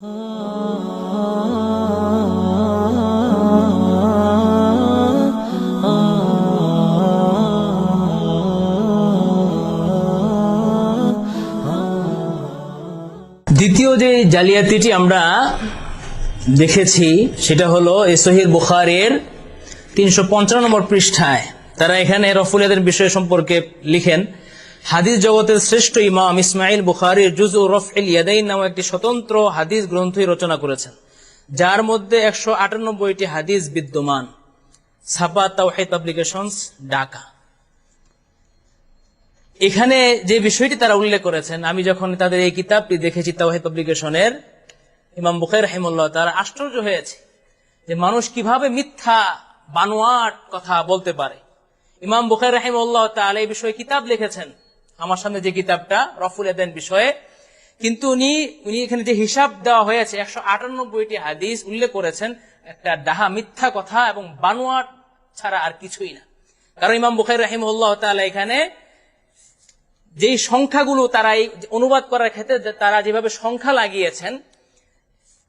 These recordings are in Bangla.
দ্বিতীয় যে জালিয়াতিটি আমরা দেখেছি, সেটা হলো এ সহির বুখারের তিনশো পঞ্চান্ন নম্বর পৃষ্ঠায়। তারা এখানে রফুলিয়াদের বিষয় সম্পর্কে লিখেন হাদিস জগতের শ্রেষ্ঠ ইমাম ইসমাইল বুখারির জুজ ও রফিল ইয়াদাইন নামক একটি স্বতন্ত্র হাদিস গ্রন্থই রচনা করেছেন, যার মধ্যে একশো আটানব্বইটি হাদিস বিদ্যমান। ছাপা তাওহিদ পাবলিকেশনস, ঢাকা। এখানে যে বিষয়টি তারা উল্লেখ করেছেন, আমি যখন তাদের এই কিতাবটি দেখেছি তাওহিদ পাবলিকেশনের, ইমাম বুখাই রাহিমুল্লাহ তারা আশ্চর্য হয়েছে যে মানুষ কীভাবে মিথ্যা, বানোয়াট কথা বলতে পারে। ইমাম বুখাই রাহিমুল্লাহ তাহলে এই বিষয়ে কিতাব লিখেছেন। আমার সামনে যে কিতাবটা, রফুল এদেন বিষয়ে, কিন্তু উনি উনি এখানে যে হিসাব দেওয়া হয়েছে, একশো আটানব্বইটি হাদিস উল্লেখ করেছেন, একটা ডাহা মিথ্যা কথা এবং বানোয়াট ছাড়া আর কিছুই না। কারণ ইমাম বুখাই তাহলে এখানে যেই সংখ্যাগুলো তারা এই অনুবাদ করার ক্ষেত্রে তারা যেভাবে সংখ্যা লাগিয়েছেন,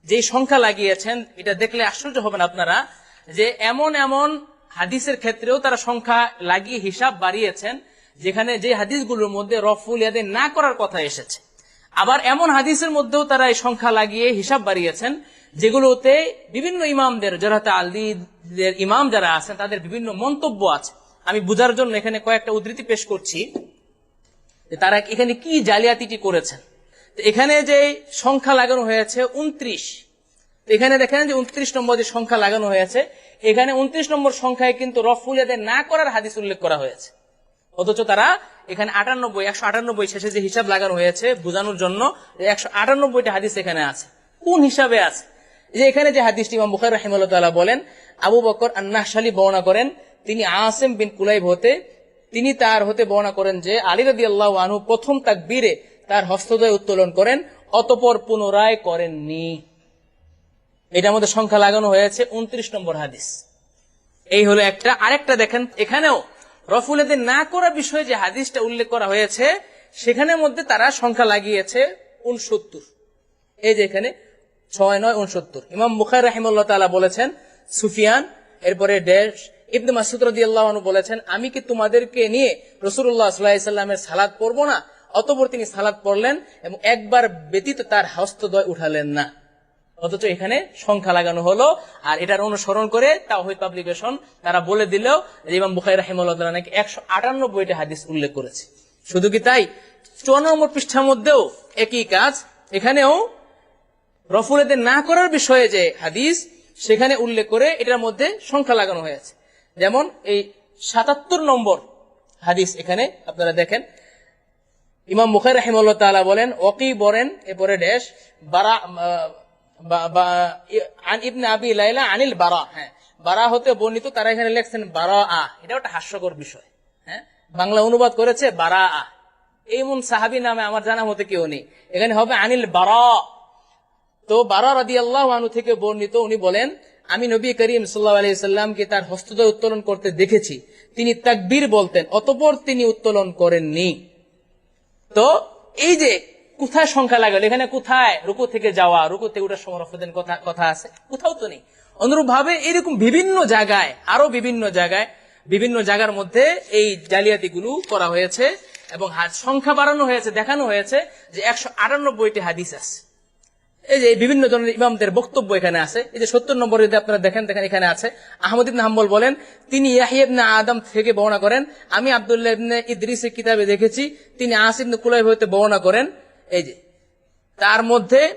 যেই সংখ্যা লাগিয়েছেন, এটা দেখলে আশ্চর্য হবেন আপনারা, যে এমন এমন হাদিসের ক্ষেত্রেও তারা সংখ্যা লাগিয়ে হিসাব বাড়িয়েছেন যেখানে যে হাদিসগুলোর মধ্যে রফুল ইয়াদে না করার কথা এসেছে। আবার এমন হাদিসের মধ্যেও তারা এই সংখ্যা লাগিয়ে হিসাব বাড়িয়েছেন, যেগুলোতে বিভিন্ন ইমামদের যারা আলদিদের ইমাম যারা আছেন, তাদের বিভিন্ন মন্তব্য আছে। আমি বুঝার জন্য এখানে কয়েকটা উদ্ধৃতি পেশ করছি তারা এখানে কি জালিয়াতিটি করেছেন। এখানে যে সংখ্যা লাগানো হয়েছে উনত্রিশ। এখানে দেখেন যে উনত্রিশ নম্বর যে সংখ্যা লাগানো হয়েছে, এখানে উনত্রিশ নম্বর সংখ্যায় কিন্তু রফুল ইয়াদের না করার হাদিস উল্লেখ করা হয়েছে। অথচ তারা এখানে আটানব্বই, একশো আটানব্বই শেষে যে হিসাব লাগানো হয়েছে বোঝানোর জন্য একশো আটানব্বইটা হাদিস এখানে আছে। কোন হিসাবে আছে? যে এখানে যে হাদিসটি ইমাম বুখার রাহিমুল্লাহ বলেন, আবু বকর আন্নাহশালী বর্ণনা করেন, তিনি আসেম বিন কুলাইব হতে, তিনি তার হতে বর্ণনা করেন যে আলী রাদি আল্লাহ আনহু প্রথম তাকবীরে তার হস্তদয় উত্তোলন করেন, অতপর পুনরায় করেননি। এটার মধ্যে সংখ্যা লাগানো হয়েছে উনত্রিশ নম্বর হাদিস। এই হলো একটা। আরেকটা দেখেন, এখানেও রফুলেদের না করা বিষয়ে যে হাদিসটা উল্লেখ করা হয়েছে, সেখানের মধ্যে তারা সংখ্যা লাগিয়েছে উনসত্তর এই যে এখানে ছয়, নয় উনসত্তর ইমাম বুখার রাহিমুল্লাহ তালা বলেছেন, সুফিয়ান, এরপরে ডেশ, ইবনে মাসুদ রাদিয়াল্লাহু বলেছেন, আমি কি তোমাদেরকে নিয়ে রসুল্লাহ সাল্লামের সালাদ পড়ব না? অতপর তিনি সালাদ পড়লেন এবং একবার ব্যতীত তার হস্তদয় উঠালেন না। অথচ এখানে সংখ্যা লাগানো হলো। আর এটার অনুসরণ করে তাওহিদ পাবলিকেশন তারা বলে দিলেও ইমাম বুখাই রাহিমুল্লাহ নাকি একশো আটানব্বইটা হাদিস উল্লেখ করেছে। শুধু কি তাই? চুয়ান্ন নম্বর পৃষ্ঠার মধ্যেও একই কাজ। এখানেও রফুলেদের না করার বিষয়ে যে হাদিস, সেখানে উল্লেখ করে এটার মধ্যে সংখ্যা লাগানো হয়েছে। যেমন এই সাতাত্তর নম্বর হাদিস এখানে আপনারা দেখেন। ইমাম মুখাই রাহিমুল্লাহ তাআলা বলেন ওকি বলেন এরপরে ড্যাশ, বারা ইবনে আবি লাইলা আনিল বারা হ্যাঁ। বারা হতে বর্ণিত তারা এখানে লেখছেন বারা আ। এটা একটা হাস্যকর বিষয় হ্যাঁ। বাংলা অনুবাদ করেছে বারা আ। এমন সাহাবি নামে আমার জানা মতে কেউ নেই। এখানে হবে আনিল বারা। তো বারা রাদি আল্লাহ থেকে বর্ণিত, উনি বলেন, আমি নবী করিম সাল্লাহ আলি তার হস্তদয় উত্তোলন করতে দেখেছি। তিনি তাকবীর বলতেন, অতপর তিনি উত্তোলন করেননি। তো এই যে কোথায় সংখ্যা লাগালো? এখানে কোথায়? রুকু থেকে যাওয়া, রুকু থেকে উঠার সময় রফতেন কথা কথা আছে? কোথাও তো নেই। অনুরূপ ভাবে এরকম বিভিন্ন জায়গায়, আরও বিভিন্ন জায়গায়, বিভিন্ন জায়গার মধ্যে এই জালিয়াতি গুলো করা হয়েছে এবং সংখ্যা বাড়ানো হয়েছে, দেখানো হয়েছে যে একশো আটানব্বইটি হাদিস আছে। এই যে বিভিন্ন ধরনের ইমামদের বক্তব্য এখানে আছে। এই যে সত্তর নম্বর যদি আপনারা দেখেন দেখেন এখানে আছে। আহমদ ইবনে হাম্বল বলেন, তিনি ইয়াহিবনে আদম থেকে বর্ণনা করেন। আমি আব্দুল্লাহ ইবনে ইদ্রিসের কিতাবে দেখেছি। তিনি আসিবনে কুলাইব হতে বর্ণনা করেন। এই যে, তার মধ্যে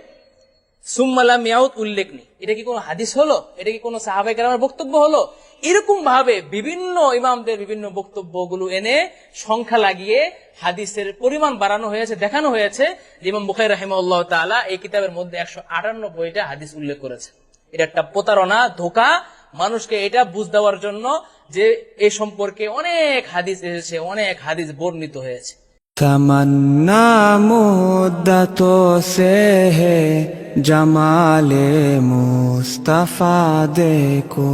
সুম্মালাম ইয়াউত উল্লেখ নেই। এটা কি কোনো হাদিস হলো? এটা কি কোনো সাহাবাই কালামের বক্তব্য হলো? এরকম ভাবে বিভিন্ন ইমামদের বিভিন্ন বক্তব্যগুলো এনে সংখ্যা লাগিয়ে হাদিসের পরিমাণ বাড়ানো হয়েছে, দেখানো হয়েছে। যে ইমাম বুখাই রাহিমাল্লাহ তাআলা এই কিতাবের মধ্যে একশো আটানব্বইটা হাদিস উল্লেখ করেছে। এটা একটা প্রতারণা, ধোকা। মানুষকে এটা বুঝ দেওয়ার জন্য যে এই সম্পর্কে অনেক হাদিস এসেছে, অনেক হাদিস বর্ণিত হয়েছে। تمنا مدت سے ہے جمال مصطفیٰ دیکھو